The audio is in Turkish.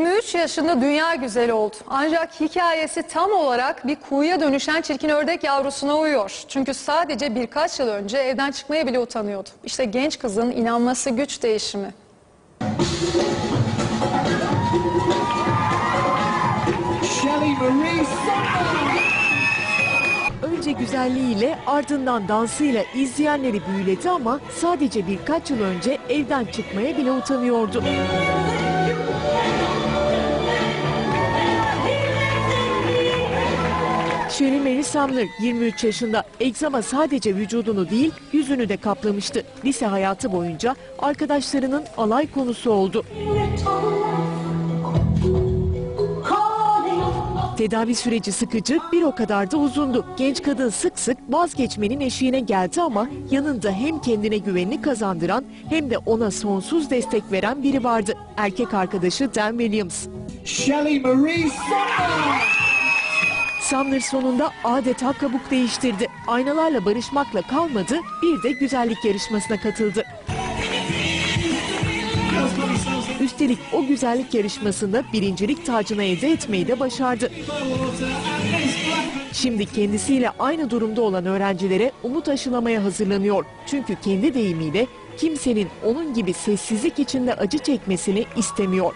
23 yaşında dünya güzeli oldu. Ancak hikayesi tam olarak bir kuğuya dönüşen çirkin ördek yavrusuna uyuyor. Çünkü sadece birkaç yıl önce evden çıkmaya bile utanıyordu. İşte genç kızın inanması güç değişimi. Önce güzelliğiyle ardından dansıyla izleyenleri büyüledi ama sadece birkaç yıl önce evden çıkmaya bile utanıyordu. Mary Sumner 23 yaşında egzama sadece vücudunu değil yüzünü de kaplamıştı. Lise hayatı boyunca arkadaşlarının alay konusu oldu. Tedavi süreci sıkıcı bir o kadar da uzundu. Genç kadın sık sık vazgeçmenin eşiğine geldi ama yanında hem kendine güvenini kazandıran hem de ona sonsuz destek veren biri vardı. Erkek arkadaşı Dan Williams. Shelley Marie Summer. Sumner sonunda adeta kabuk değiştirdi. Aynalarla barışmakla kalmadı, bir de güzellik yarışmasına katıldı. Üstelik o güzellik yarışmasında birincilik tacını elde etmeyi de başardı. Şimdi kendisiyle aynı durumda olan öğrencilere umut aşılamaya hazırlanıyor. Çünkü kendi deyimiyle kimsenin onun gibi sessizlik içinde acı çekmesini istemiyor.